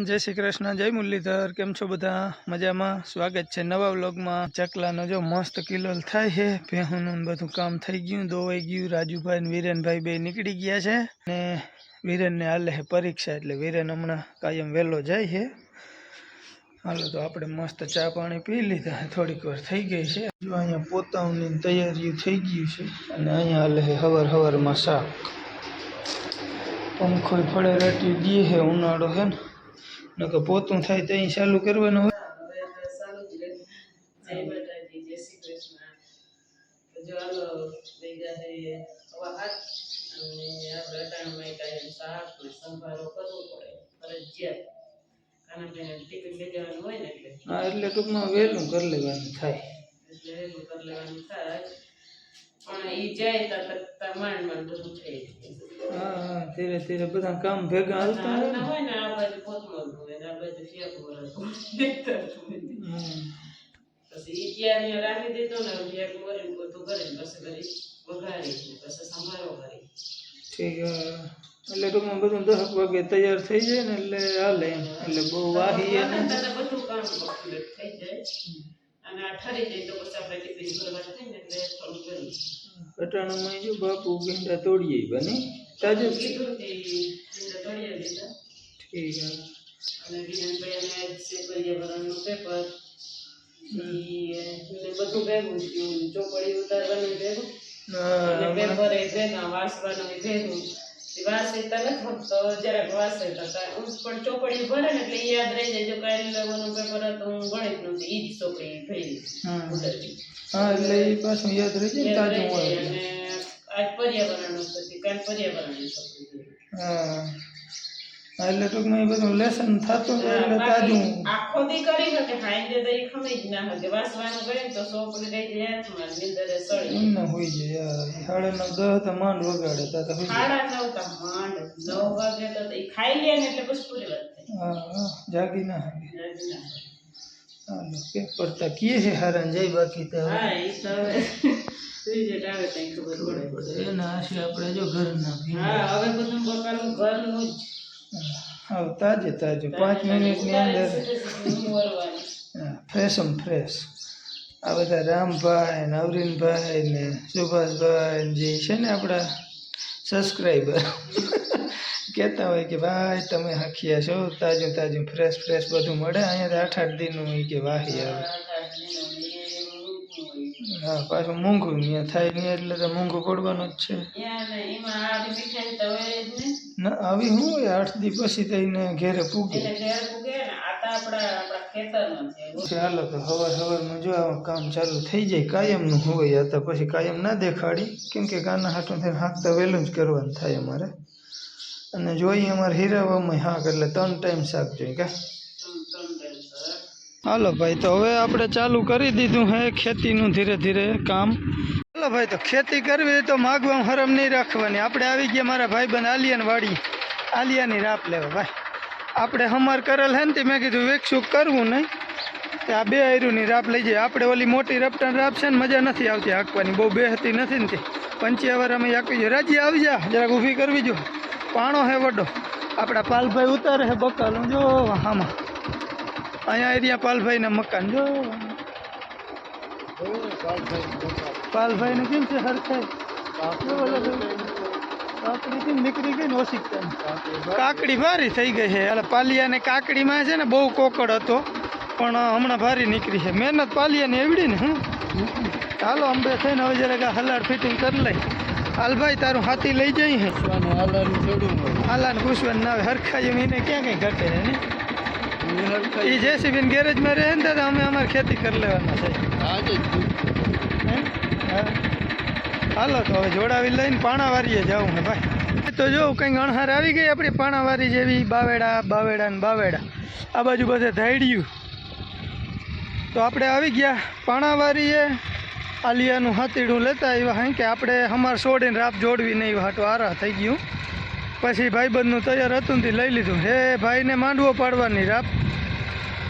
રામ, જય શ્રી કૃષ્ણ, જય મુરલીધર, કેમ છો બધા? મજામાં? સ્વાગત છે નવા વ્લોગમાં. ચકલાનો જો મસ્ત કિલોલ થાય છે ભેહુંનું બધું કામ થઈ ગયું દોવાઈ ગયું, રાજુભાઈ ને વિરેનભાઈ બે નીકળી ગયા છે. ને વિરેનને હાલે છે પરીક્ષા, એટલે વિરેન હમણાં કાયમ વહેલો જાય છે હાલો તો આપણે મસ્ત ચા પાણી પી લીધા થોડીક વાર થઈ ગઈ છે. જો અહીંયા પોતાની તૈયારીઓ થઈ ગયું છે, અને અહીંયા હાલે છે હવાર હવારમાં શાક. પંખો ફળે રાટી દે છે ઉનાળો છે ને. નકર પોતું થાય તો અહીં ચાલુ કરવાનું હોય. હા એટલે ટૂંકમાં વહેલું કરી લેવાનું થાય. એટલે વહેલું કરી લેવાનું થાય. પણ એ જાય તો માંડ માંડ બધું થઈ હા ધીરે ધીરે બધા કામ ભેગા હાલતા હોય ને. હોય ને આ બાજુ પોતમાં હોય ને આ બાજુ હોય. પછી રાખી દીધો ને પોતું કરીને પછી કરી વઘારી પછી સંભારો કરી. ઠીક એટલે ટૂંકમાં બધું દસ વાગે તૈયાર થઈ જાય ને એટલે હાલે એમ. એટલે બહુ વાહી ને બધું કામ complete થઈ જાય. અને આ ઠરી જાય તો પછી આપણે ટિફિન ભરવા થાય ને એટલે થોડું કરીએ કટાણામાં જો બાપુ ગેંડા તોડીએ બની અને પર્યાવરણનું પેપર બધું ભેગું થયું ચોપડી ઉતારવાનું ભેગું. પેપર એ ભેગા વાંચવાનું ભેગું. ઈ વાંચતા નથી તો જરાક વાસે તો પણ ચોપડી ભરે ને એટલે યાદ રહી જાય. જો કાલે ઓનું પેપર હતું હું ગણિતનું ઈ જ ચોપડી ભરી. હા. એટલે એ પાછું યાદ રહી જાય તાજું હોય આજ પર્યાવરણનું કાલ પર્યાવરણની હા. એટલે ટૂંકમાં એ બધું લેસન થતું જાય એટલે તાજું આખો દી કરી શકે હાઈજે તો એ ખમી જ ના શકે. વાંચવાનું કરે તો ચોપડી રહી જાય હાથમાં નીંદરે સળી. એમને હોઈ જાય યાર. સાડા નવ દસ તો માંડ વગાડે તા તો સાડા નવ તા માંડ. નવ વાગે તો ખાઈ લે ને એટલે બસ પૂરી વાત હા હા જાગી ના હાગે ના હાલો. પેપર તા કીએ છે જાય બાકી તો હા તો હવે આવે ત્યાં ખબર પડે. એના આશે આપણે જો ઘરના હા હવે બધું બકાલું ઘરનું જ. હા તાજે તાજે. પાંચ મિનિટની અંદર. ફ્રેશ એમ ફ્રેશ આ બધા રામભાઈ ને અવરીનભાઈ ને સુભાષભાઈ ને જે છે ને આપણા સબસ્ક્રાઈબર કહેતા હોય કે ભાઈ તમે હાખીયા છો? તાજું તાજું ફ્રેશ ફ્રેશ બધું મળે. અહીંયા આઠ આઠ દિનનું કે વાહી આવે. હા પાછું મોંઘું ત્યાં થાય નહીં એટલે તો મોંઘું પડવાનું જ છે. ને આવી શું હોય આઠ દી પછી થઈને ઘેરે પૂગે. પછી તો હવાર હવારમાં જો આ કામ ચાલુ થઈ જાય કાયમનું હોય આ તો પછી કાયમ ના દેખાડી. કેમ કે કાના હાટું થઈને હાંકતા વહેલું જ કરવાનું થાય અમારે. અને જોઈએ અમારે હીરાવામાં હાંક એટલે ત્રણ ટાઈમ શાક જોઈએ કા ત્રણ ત્રણ ટાઈમ સર હાલો ભાઈ, તો હવે આપણે ચાલુ કરી દીધું હે ખેતીનું ધીરે ધીરે કામ. હાલો ભાઈ, તો ખેતી કરવી તો માગવામાં હરમ નહીં રાખવાની. આપણે આવી ગયા મારા ભાઈબંધ આલિયાન વાડી. આલિયાની રાપ લેવા, ભાઈ. આપણે હમાર કરેલ હે ને તે મેં કીધું વેકશું કરવું નહીં? તે આ બે આયરુની રાપ લઈ જાય. આપણે ઓલી મોટી રપટણ રાપ છે ને મજા નથી આવતી હાંકવાની. બહુ બેહતી નથી ને તે. અમે હાંકવી જોઈએ રાજી આવી જા, જરાક ઊભી કરવી જો. પાણો હે વડો. આપણા પાલભાઈ ઉતારે હે બકાલું. જો આમાં અહીંયા એરિયા પાલભાઈના મકાન જો. પાલભાઈને કેમ છે હરખાઈ. કાકડી નીકળી ગઈ ને ઓછી કાકડી ભારી થઈ ગઈ છે. એટલે પાલિયાને કાકડીમાં છે ને બહુ કોકડ હતો પણ હમણાં ભારી નીકળી છે. મહેનત પાલિયાને એવડી ને હું? ચાલો અંબે થઈને હવે જરાક હલાડ ફિટિંગ કરી લઈ. હાલભાઈ તારું હાથી લઈ જઈ હે. હાલાને પૂછવાનું ના આવે હરખા જમીને ક્યાં કંઈ ઘટે ને? એ જેસીબી ગેરેજમાં રહે ને તો અમે અમારે ખેતી કરી લેવાના છે. હાલો તો હવે જોડાવી લઈને પાણાવારીએ જવું ને ભાઈ. તો જો કંઈક અણહાર આવી ગઈ આપણી પાણાવારી જેવી બાવેડા બાવેડા ને બાવેડા. આ બાજુ બધે ધાડ્યું તો આપણે આવી ગયા પાણાવારીએ. આલિયાનું હાતીડું લેતા આવ્યા હા કે આપણે હમાર છોડીને રાપ જોડવી નહીં હાટો આરા થઈ ગયું. પછી ભાઈબંધનું તૈયાર હતું તે લઈ લીધું. હે ભાઈને માંડવો પાડવાની રાપ.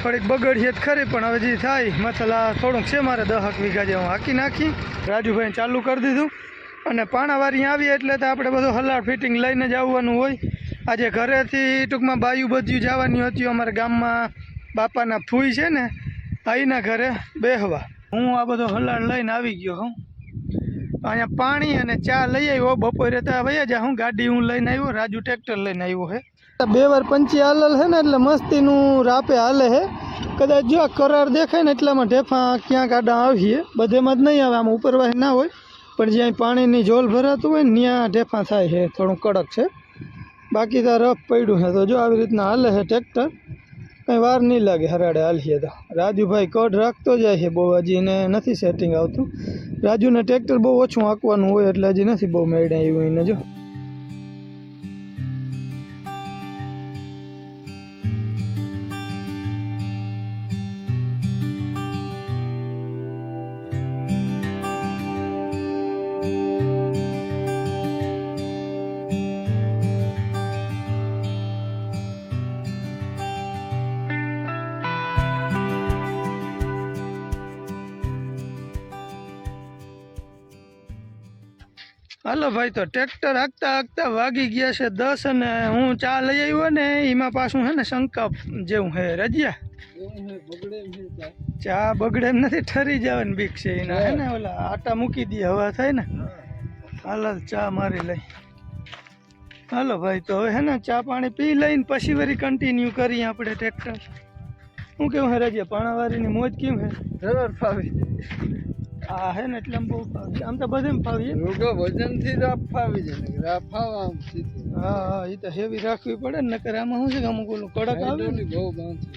થોડીક બગડીએ તો ખરી, પણ હવે જે થાય મસાલા થોડુંક છે મારે દહક વીઘા જેવું હાકી નાખી. રાજુભાઈ ચાલુ કરી દીધું. અને પાણાવારી આવીએ એટલે તો આપણે બધું હલાડ ફિટિંગ લઈને જ આવવાનું હોય. આજે ઘરેથી ટૂંકમાં બાયુ બધ્યું જવાની હતી, અમારા ગામમાં બાપાના ફૂઈ છે ને, આઈના ઘરે બેહવા. હું આ બધો હલાડ લઈને આવી ગયો હું અહીંયા પાણી અને ચા લઈ આવ્યો, બપોરે તો વયા જા હું ગાડી હું લઈને આવ્યો, રાજુ ટ્રેક્ટર લઈને આવ્યો હે. બે વાર પંચી હાલલ છે ને, એટલે મસ્તીનું રાપે હાલે હે. કદાચ જો આ કરાર દેખાય ને એટલામાં ઢેફા ક્યાંક આડા આવીએ. બધેમાં જ નહીં આવે, આમ ઉપરવાહી ના હોય. પણ જ્યાં પાણીની જોલ ભરાતું હોય ને ત્યાં ઢેફા થાય છે થોડું કડક છે. બાકી તો રફ પડ્યું છે તો જો આવી રીતના હાલે છે ટ્રેક્ટર. કંઈ વાર નહીં લાગે હરાડે હાલીએ તો. રાજુભાઈ કડ રાખતો જાય છે, બહુ હજી એને નથી સેટિંગ આવતું. રાજુને ટ્રેક્ટર બહુ ઓછું આંકવાનું હોય, એટલે હજી નથી બહુ મેળે આવ્યું એને જો. હાલો ભાઈ, તો ટ્રેક્ટર હાંકતા હાંકતા વાગી ગયા છે દસ અને હું ચા લઈ આવ્યો ને એમાં પાછું હે ને શંકા જેવું હે. રજ્યા? ચા બગડે નથી, ઠરી જવાની બીક છે એના. હે ને ઓલા આટા મૂકી દે, હવા થાય ને. હાલ ચા મારી લઈ. હાલો ભાઈ, તો હવે હે ને ચા પાણી પી લઈને પછી વળી કન્ટિન્યુ કરીએ આપણે ટ્રેક્ટર. હું કેવું હે રજિયા, પાણાવાળીની મોજ કેમ હે? જરૂર ફાવી આ હે ને એટલે આમ બહુ આમ તો બધે ફાવીએ રોગો વજનથી રાફ ફાવી જાય રાફ ફાવા આમ સીધી. હા હા એ તો હેવી રાખવી પડે ને નકર આમાં શું છે કે અમુક ઓલું કડક આવે ને? બહુ બાંધું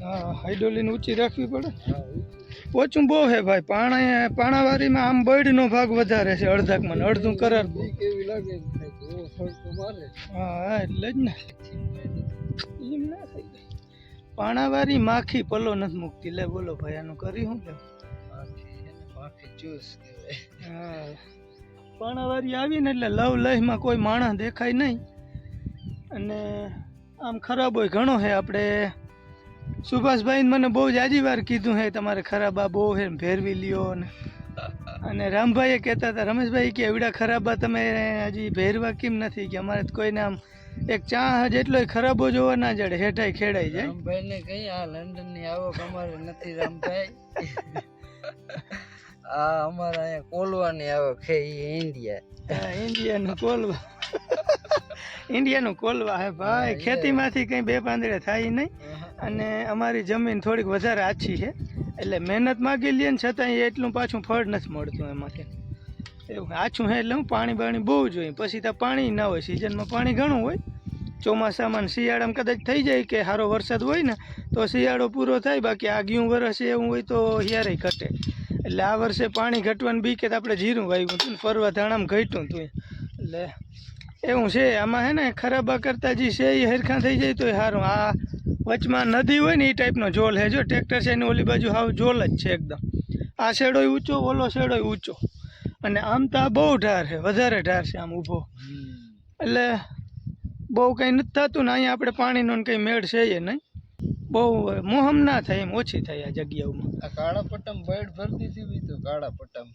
હા હાઇડ્રોલિન ઊંચી રાખવી પડે. ઓછું બહુ હે ભાઈ પાણા પાણાવારીમાં આમ બળનો ભાગ વધારે છે અડધાકમાં મને અડધું કરાર. કેવી લાગે હા હા એટલે જ ને. એમ ના પાણાવારી માખી પલો નથી મૂકતી. લે બોલો ભાઈ આનું કરી એને માખી જ્યુસ કહેવાય પાણાવારી આવી ને એટલે લવ લહમાં કોઈ માણસ દેખાય નહીં. અને આમ ખરાબ હોય ઘણો હે આપણે. સુભાષભાઈ મને બહુ જાજી વાર કીધું હે તમારે ખરાબ આ બહુ હે ભેરવી લ્યો ને. અને રામભાઈએ કહેતા હતા રમેશભાઈ કે એવડા ખરાબા તમે હજી ભેરવા કેમ નથી કે અમારે કોઈને આમ એક ચા જેટલોય ખરાબો જોવા ના જડે હેઠાઈ ખેડાઈ જાય. રામભાઈ ને કઈ આ લંડનની આવક અમારે નથી રામભાઈ. આ અમારા અહીંયા કોલવાની આવે છે એ ઇન્ડિયા ઇન્ડિયાનું કોલવા. ઇન્ડિયાનું કોલવા હે ભાઈ. ખેતીમાંથી કંઈ બે પાંદડે થાય નહીં. અને અમારી જમીન થોડીક વધારે આછી છે. એટલે મહેનત માગી લઈએ ને છતાંય એટલું પાછું ફળ નથી મળતું એમાંથી. એવું આછું હે એટલે હું પાણી બાણી બહુ જોઈએ. પછી તો પાણી ના હોય. સિઝનમાં પાણી ઘણું હોય. ચોમાસામાં શિયાળામાં કદાચ થઈ જાય કે સારો વરસાદ હોય ને તો શિયાળો પૂરો થાય. બાકી આગિયું વરસ એવું હોય તો હિયારે ઘટે. એટલે આ વર્ષે પાણી ઘટવાનું બી કે આપણે જીરું વાવ્યું હતું ફરવા ધાણામાં ઘટ્યું હતું એટલે એવું છે આમાં હે ને ખરાબા કરતાં જે છે એ હરખા થઈ જાય તો સારું આ વચમાં નદી હોય ને એ ટાઈપનો જોલ છે જો ટ્રેક્ટર છે એની ઓલી બાજુ હાવ જોલ જ છે એકદમ. આ શેડોય ઊંચો ઓલો શેડો ઊંચો. અને આમ તો આ બહુ ઢાર છે વધારે ઢાર છે આમ ઊભો. એટલે બહુ કંઈ નથી થતું ને અહીંયા આપણે પાણીનો ને કંઈ મેળ છે એ નહીં. બહુ મોહમ ના થાય એમ ઓછી થાય આ જગ્યાઓમાં. આ કાળા પટ્ટમ બેડ ભરતી હતી તો કાળા પટ્ટમ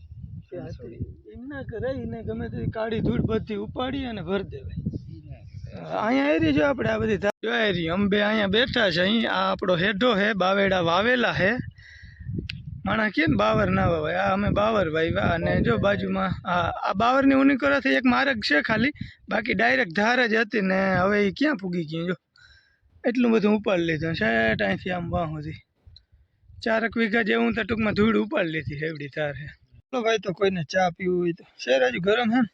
એમના કરાય ને ગમે તે કાળી ધૂળ બધી ઉપાડી અને ભર દેવાય. અહીંયા એરી જો આપણે આ બધી જો એરી અંબે અહીંયા બેઠા છે. અહીં આ આપણો હેઢો હે બાવેડા વાવેલા હે માણા કે બાવર ના વાવાય? આ અમે બાવર વાવ્યા અને જો બાજુમાં આ આ બાવરની ઉની કરવાથી એક માર્ગ છે ખાલી. બાકી ડાયરેક્ટ ધાર જ હતી ને હવે એ ક્યાં પૂગી ગઈ જો એટલું બધું ઉપાડી લીધું. શેટ અહીંથી આમ વાહ સુધી. ચારક વીઘા જેવું તો ટૂંકમાં ધૂળ ઉપાડી લીધી એવડી તારે. હે ચલો ભાઈ તો કોઈને ચા પીવું હોય તો. શેર હજુ ગરમ હે ને?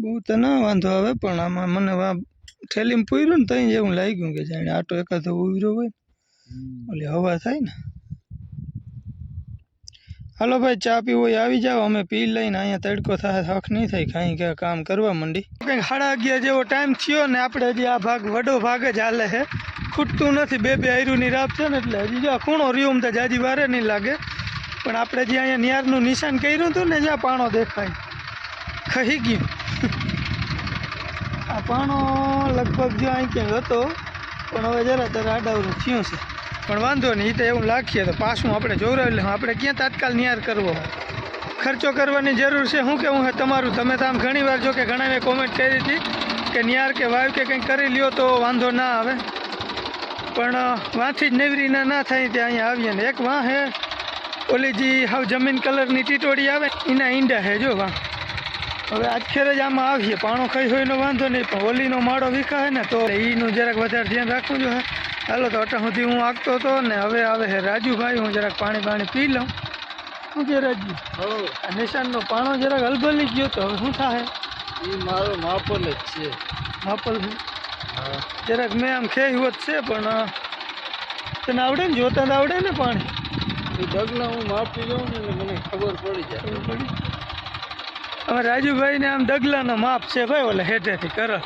બહુ તો ના વાંધો આવે પણ આમાં મને વા થેલીમાં પૂર્યું ને ત્યાં એવું લાગ્યું કે જાણે આટો એકાદો ઉભરો હોય ઓલી હવા થાય ને. હાલો ભાઈ, ચા પીવો આવી જાઓ. અમે પી લઈને અહીંયા તડકો થાય, હક નહીં થાય કાંઈ કે કામ કરવા માંડી. કંઈક સાડા અગિયાર જેવો ટાઈમ થયો ને આપણે હજી આ ભાગ વડો ભાગ જ હાલે છે. ખૂટતું નથી, બે બે આયરુની રાપ છે ને એટલે હજી જો ખૂણો રહ્યું તો જાજી વારે નહીં લાગે. પણ આપણે જે અહીંયા નિયારનું નિશાન કર્યું હતું ને, જ્યાં પાણો દેખાય. ખહી ગયું. આ પાણો લગભગ જો અહીં ક્યાંક હતો, પણ હવે જરા તારે આડાવરું થયું છે. પણ વાંધો નહીં તો એવું લાખીએ તો પાછું આપણે લઉં આપણે ક્યાં તાત્કાલ નિયાર કરવો? ખર્ચો કરવાની જરૂર છે. શું કેવું છે તમારું? તમે તો આમ ઘણી વાર જો કે ઘણાએ કોમેન્ટ કરી હતી કે નિયાર કે વાવ કે કંઈક કરી લ્યો તો વાંધો ના આવે. પણ વાંથી જ નેવરીના ના થાય ત્યાં અહીંયા આવીએ ને. એક વાં હે, ઓલી જે હાવ જમીન કલરની ટીટોડી આવે એના ઈંડા હે, જો વાં. હવે આજ જ આમાં આવીએ. પાણો ખાઈ હોય વાંધો નહીં, પણ ઓલીનો માળો વિખાય ને તો એનું જરાક વધારે ધ્યાન રાખવું જોઈએ. હાલો તો અટા સુધી હું આગતો હતો ને હવે આવે હે રાજુભાઈ હું જરાક પાણી પાણી પી લઉં. શું કે રાજુ નિશાનનો પાણો જરાક હલબલી ગયો તો હવે શું થાય એ મારો માપલ જ છે. માપલ છે? જરાક મેં આમ ખેયું જ છે પણ તને આવડે ને? જોતા તો આવડે ને પાણી? એ ડગલા હું માપી જાઉં ને એટલે મને ખબર પડી જાય. પડી? હવે રાજુભાઈને આમ ડગલાનો માપ છે ભાઈ ઓલે હેઠેથી કરો.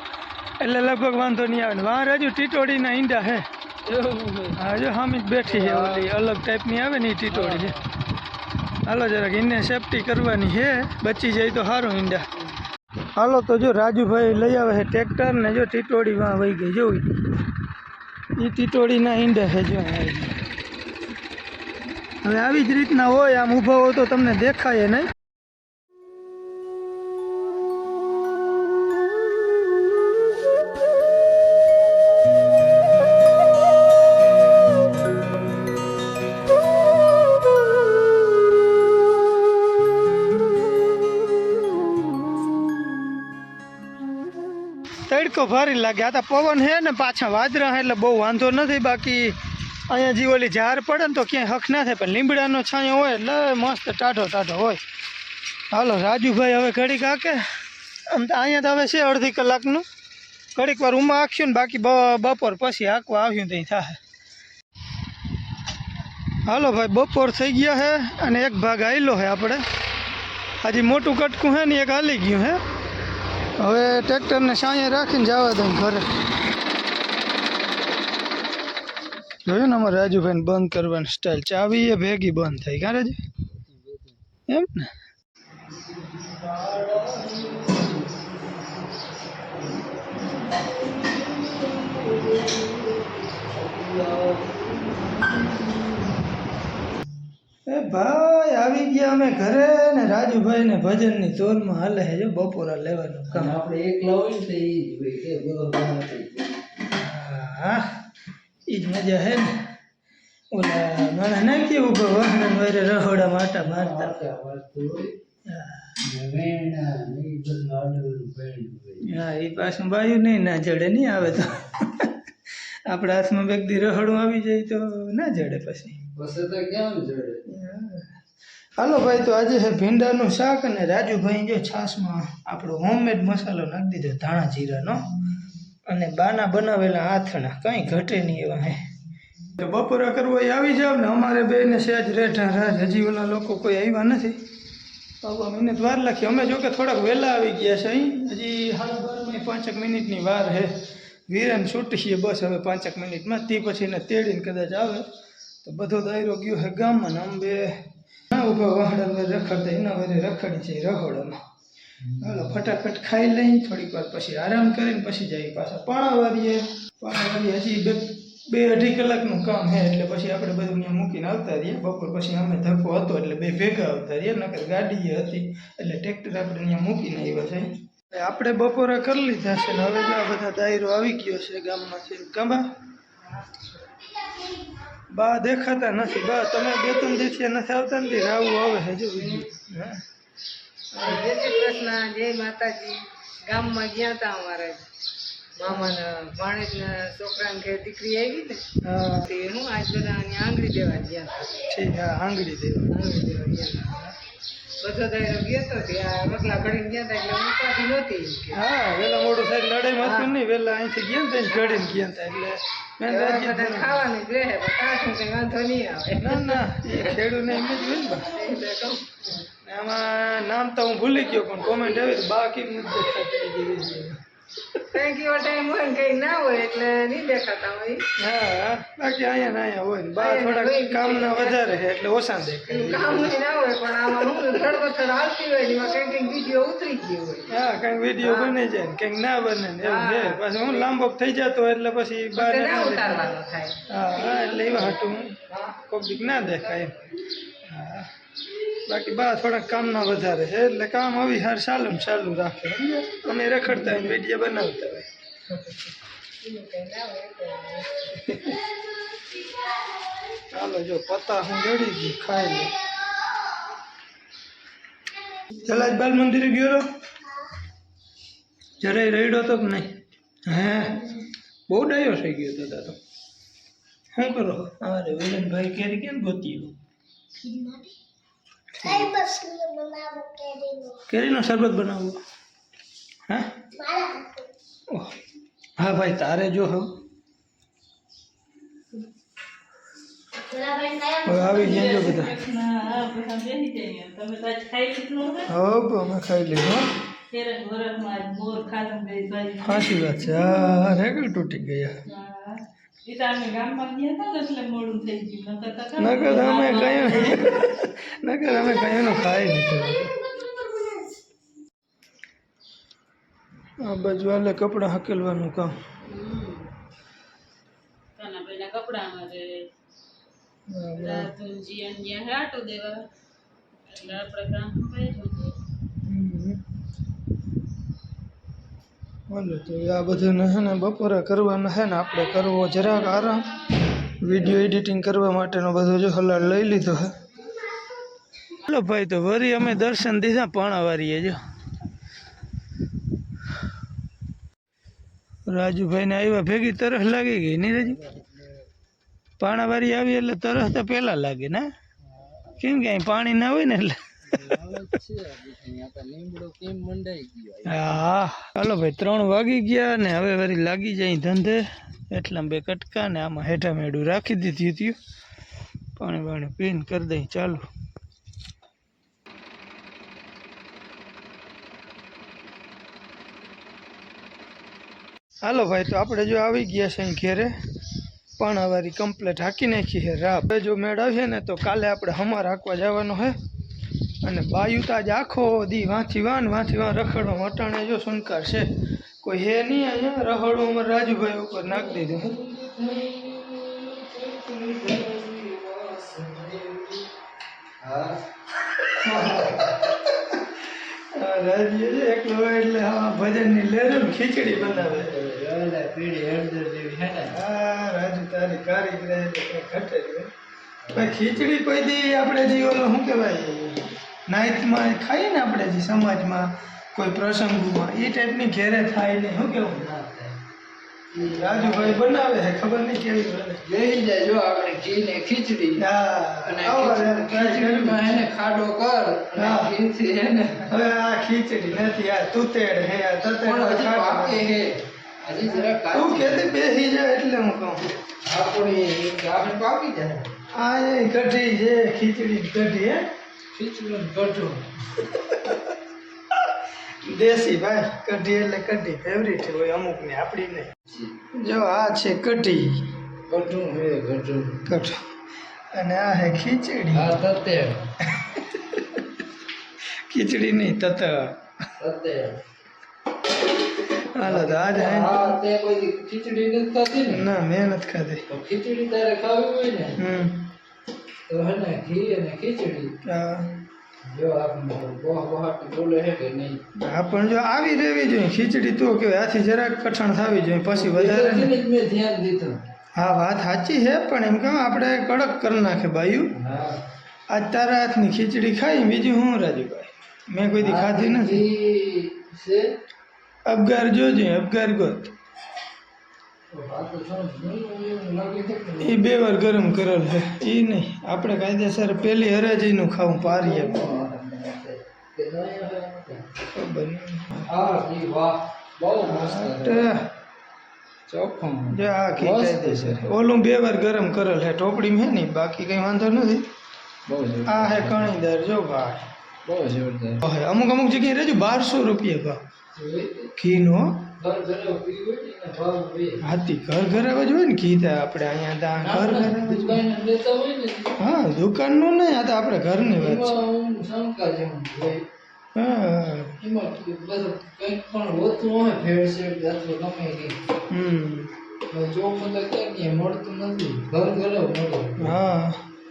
એટલે લગભગ વાંધો નહીં આવે ને. વાં રાજુ ટીટોડીના ઈંડા હે. હા જો હામી જ બેઠી છે ઓલી અલગ ટાઈપની આવે ને એ ટીટોડી છે. હાલો જરાક એને સેફટી કરવાની છે. બચી જાય તો સારું ઈંડા. હાલો તો જો રાજુભાઈ લઈ આવે છે ટ્રેક્ટર ને જો ટીટોળીમાં વહી ગઈ જો એ ટીટોળીના ઈંડા છે જો હવે આવી જ રીતના હોય, આમ ઊભા હોય તો તમને દેખાય નહીં. તડકો ભારી લાગે આ તો પવન છે ને પાછા વાદરા છે એટલે બહુ વાંધો નથી. બાકી અહીંયા જે ઓલી ઝાર પડે ને તો ક્યાંય હક ના થાય. પણ લીમડાનો છાંયો હોય એટલે મસ્ત ટાઢો ટાઢો હોય. હાલો, રાજુભાઈ હવે ઘડીક હાકે આમ તો અહીંયા તો હવે છે અડધી કલાકનું. ઘડીક વાર ઉમાં હાંક્યું ને બાકી બ- બપોર પછી હાંકવા આવ્યું ત્યાં થાય હાલો ભાઈ, બપોર થઈ ગયા છે અને એક ભાગ આવેલો છે આપણે. હજી મોટું કટકું છે ને એક હાલી ગયું હે. હવે ટ્રેક્ટરને સાંયે રાખીને જવા દઉં ઘરે. જોયું ને અમારે રાજુભાઈને બંધ કરવાની સ્ટાઇલ ચાવી એ ભેગી બંધ થઈ. ક્યાં રાજુ એમ ને? એ ભાઈ આવી ગયા અમે ઘરે ને રાજુભાઈ ને ભજનની તોરમાં હાલે છે. જો બપોરા લેવાનું કામ. આપણે એકલા હોય ને તો એ જ. હા જ મજા હે ને. ઓલા મને ના કે ઊભો વાહન વારે રહોડા માટા મારતા. હા. ને ને એ એ પાછું બાયું નહીં ના જડે નહીં આવે તો. આપણા હાથમાં બેગદી રહોડું આવી જાય તો ના જડે પછી. હાલો ભાઈ, તો આજે છે ભીંડાનું શાક અને રાજુભાઈ જો છાશમાં આપણો હોમમેડ મસાલો નાખી દીધો, ધાણા જીરાનો. અને બાના બનાવેલા આથણા, કંઈ ઘટે નહીં એવા હે. તો બપોરા કરવો એ આવી જાવ ને, અમારે બેને સહેજ રેઠા રાજ, હજી ઓલા લોકો કોઈ આવ્યા નથી. બાબા મિનિટ વાર લખી, અમે જો કે થોડાક વહેલા આવી ગયા છે અહીં. હજી સાડા બારમાં પાંચેક મિનિટની વાર હે. વીરાને છીએ બસ, હવે પાંચેક મિનિટમાં, તે પછી એને તેડીને કદાચ આવે. તો બધો દાયરો ગયો હે ગામમાં અંબે. ના ઊભા વાહડા રખડતા એના વરે રખડી છે રહોડામાં હાલો, ફટાફટ ખાઈ લઈ થોડીક વાર પછી આરામ કરીને પછી જઈએ પાછા પાણા વારીએ પાણા વારીએ હજી બે બે અઢી કલાકનું કામ છે એટલે પછી આપણે બધું અહીંયા મૂકીને આવતા રહીએ. બપોર પછી અમે ધક્કો હતો એટલે બે ભેગા આવતા રહીએ, નકર ગાડી હતી. એટલે ટ્રેક્ટર આપણે અહીંયા મૂકીને આવ્યા છે. આપણે બપોરા કરી લીધા છે ને હવે આ બધા દાયરો આવી ગયો છે ગામમાંથી. કાંબા બા દેખાતા નથી. બા તમે બે ત્રણ દિવસે નથી આવતા ને રાવું આવે છે જો જય શ્રી કૃષ્ણ જય માતાજી. ગામમાં ગયા હતા અમારે. મામાના ભાણેજના છોકરાને ઘેર દીકરી આવી ને તે હું આજ બધા આંગળી દેવા ગયા હતા. ઠીક હા આંગળી દેવા. આંગળી દેવા ગયા બધો દાયરો ગયો તો ત્યાં રોટલા ઘડીને ગયા હતા એટલે ઉપાધિ નહોતી હા વેલા મોડું સાહેબ લડાઈ હતું નહીં વેલા અહીંથી ગયા ને ત્યાં ઘડીને ગયા હતા એટલે ખાવાનું જ રહે પણ કંઈ વાંધો નહીં આવે. ના ના ખેડૂને એમ જ હોય ને આમાં નામ તો હું ભૂલી ગયો પણ કોમેન્ટ આવી બાકી નથી દેખાતી એ જેવી છે. કંઈક એવો ટાઈમ હોય ને કંઈ ના હોય એટલે નહીં દેખાતા હોય. હા હા બાકી અહીંયા ને અહીંયા હોય ને. બા થોડાક કામના વધારે છે એટલે ઓછા દેખાય. કામ ના હોય પણ આમાં હું ધડબથડ આવતી હોય એમાં કંઈક કંઈક વીડિયો ઉતરી ગયો હોય. હા કંઈક વીડિયો બને જાય ને કંઈક ના બને ને એવું છે. પછી હું લાંબો થઈ જતો એટલે પછી બહાર ના ઉતારવાનો થાય. હા એટલે એવા હતું કોક દીક ના દેખાય હા. બાકી બા થોડાક કામમાં વધારે છે એટલે કામ આવી હાર ચાલુ ને ચાલુ રાખે સમજ્યા? અમે રખડતા હોય વીડિયો બનાવતા હોય ચાલો જો પત્તા હું જડી ગઈ ખાઈ લે ચલાજ બાલ મંદિરે ગયો તો જરાય રડ્યો તો કે નહીં હે બહુ ડાયો થઈ ગયો તો દાદો શું કરો? અરે વિલનભાઈ કેરી કેમ ગોતી કેરીનો શરબત બનાવવો હા ઓહ. હા ભાઈ તારે જો હવે હવે આવી ગયા જો બધા હા બધા બેસી જઈએ તમે તો આજ ખાઈ લીધું હવે હવે અમે ખાઈ લીધું હો. ત્યારે વરસમાં આજ મોર ખાધું બે ભાઈ સાચી વાત છે હા રેગલ તૂટી ગયા ઈ અમે કયું નકર અમે કયું ખાઈ લીધું આ બાજુ કપડાં હકેલવાનું કામ. કપડામાં દેવા. એટલે આપણે કામ કર્યું હમ. હાલો તો આ બધું છે ને બપોરે કરવાનું છે ને આપણે કરવો જરાક આરામ. વીડિયો એડિટિંગ કરવા માટેનો બધો જો હલાડ લઈ લીધો છે ચાલો ભાઈ, તો વરી અમે દર્શન દીધા, પાણાવારીએ જો. રાજુભાઈને આવ્યા ભેગી તરસ લાગી ગઈ નહીં રાજુ પાણાવારી આવી એટલે તરસ તો પહેલાં લાગે ને? કેમ કે અહીં પાણી ના હોય ને એટલે? હાલો ભાઈ, ત્રણ વાગી ગયા ને હવે વળી લાગી જાય ધંધે. એટલા બે કટકા ને આમાં હેઠા મેડું રાખી દીધી હતી. પાણી પાણી પીન કરી દઈ, ચાલુ. હાલો ભાઈ, તો આપણે જો આવી ગયા છે ઘેરે. પાણાવાળી કમ્પ્લેટ હાકી નાખી છે રા હવે જો મેળ આવીએ ને તો કાલે આપણે હમાર હાંકવા જવાનો છે. અને બાયુ જ આખો દી વાંથી વાન વાંથી વાન રખડવા મટાણે જો સુનકાર છે. કોઈ હે નહીં અહીંયા રખડવું અમારે રાજુભાઈ ઉપર નાખી દીધું. આ રાજુ એકલો એટલે હા ભજનની લેરે ખીચડી બનાવે. હે, રાજુ તારી કારીગર એટલે. ભાઈ, ખીચડી કોઈ દી આપણે જે ઓલો શું કહેવાય? નાઇટમાં ખાઈએ ને આપણે જે સમાજમાં કોઈ પ્રસંગોમાં એ ટાઈપની ઘેરે થાય ને શું કેવું? રાજુભાઈ બનાવે છે ખબર નહીં કેવી બને બેસી જાય જો આપણે ઘી ને ખીચડી અને ખીચડી-. ખીચડીમાં હે ખાડો કર ને હવે આ ખીચડી નથી આ તુતેડ હે આ તતેડ પાકે હે હજી જરા તું કાચી કેતી બેસી જાય એટલે હું કહું. આપણી આપણે પાકી જાય. આ એ કઢી છે ખીચડી કઢી હે? ખીચડી ને દેશી ભાઈ કઢી એટલે કઢી. ફેવરિટ હોય અમુક ને આપણી નહીં જો આ છે કઢી. કઢું હે કઢું કઢ અને આ હે ખીચડી. હા તતે ખીચડી નહીં તત તતે હાલો તો આજ હે હા તે કોઈ ખીચડી નથી ખાધી ને? ના મેં નથી ખાધી. ખીચડી તારે ખાવી હોય ને? હમ. તો હે ને ઘી અને ખીચડી. જો આપણે બોહ બોહાટી બોલે હે કે નહીં? હા પણ જો આવી રહેવી જોઈએ. ખીચડી તો કે આથી જરાક કઠણ થવી જોઈએ પછી વધારે મેં ધ્યાન દીધું. હા વાત સાચી છે પણ એમ કેમ આપણે કડક કરી નાખે બાયું. હા. આજ તારા હાથની ખીચડી ખાઈ બીજું હું રાજુભાઈ મેં કોઈ દી ખાધી નથી. અબગાર જોજે અબગાર ગોત. એ બે વાર ગરમ કરેલ છે. એ નહીં. આપણે કાયદેસર પેલી હરાજીનું ખાવું પારીએ. ઓલું બે વાર ગરમ કરેલ છે. ટોપડીમાં હે નહીં બાકી કંઈ વાંધો નથી. આ હે કણીદાર જો ભાઈ. બહુ જોરદાર. અમુક અમુક જગ્યાએ રહેજો બારસો રૂપિયા ભાવ. ઘીનો. હાથી ઘર ઘરે જ હોય ને કીધા આપણે અહીંયા ત્યાં ઘર ઘરે હા દુકાનનું નહીં આ તો આપણે ઘરની વાત છે.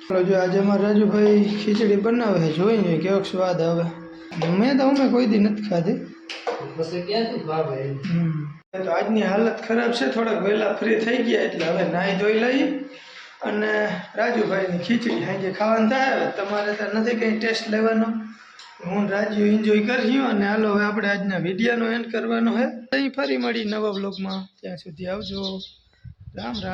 હું જો આજે અમારા રાજુભાઈ ખીચડી બનાવે જોઈ કેવો સ્વાદ આવે. મેં તો અમે કોઈ દી નથી ખાધી. પછી ક્યાંથી ભાવે તો આજની હાલત ખરાબ છે, થોડાક વહેલા ફ્રી થઈ ગયા એટલે હવે નાહી ધોઈ લઈ અને રાજુભાઈની ખીચડી સાંજે ખાવાનું થાય તમારે તો નથી કંઈ ટેસ્ટ લેવાનો. હું રાજુ એન્જોય કર્યું અને હાલો હવે આપણે આજના વિડીયાનો એન્ડ કરવાનો છે. અહીં ફરી મળી નવા બ્લોગમાં ત્યાં સુધી આવજો. રામ રામ.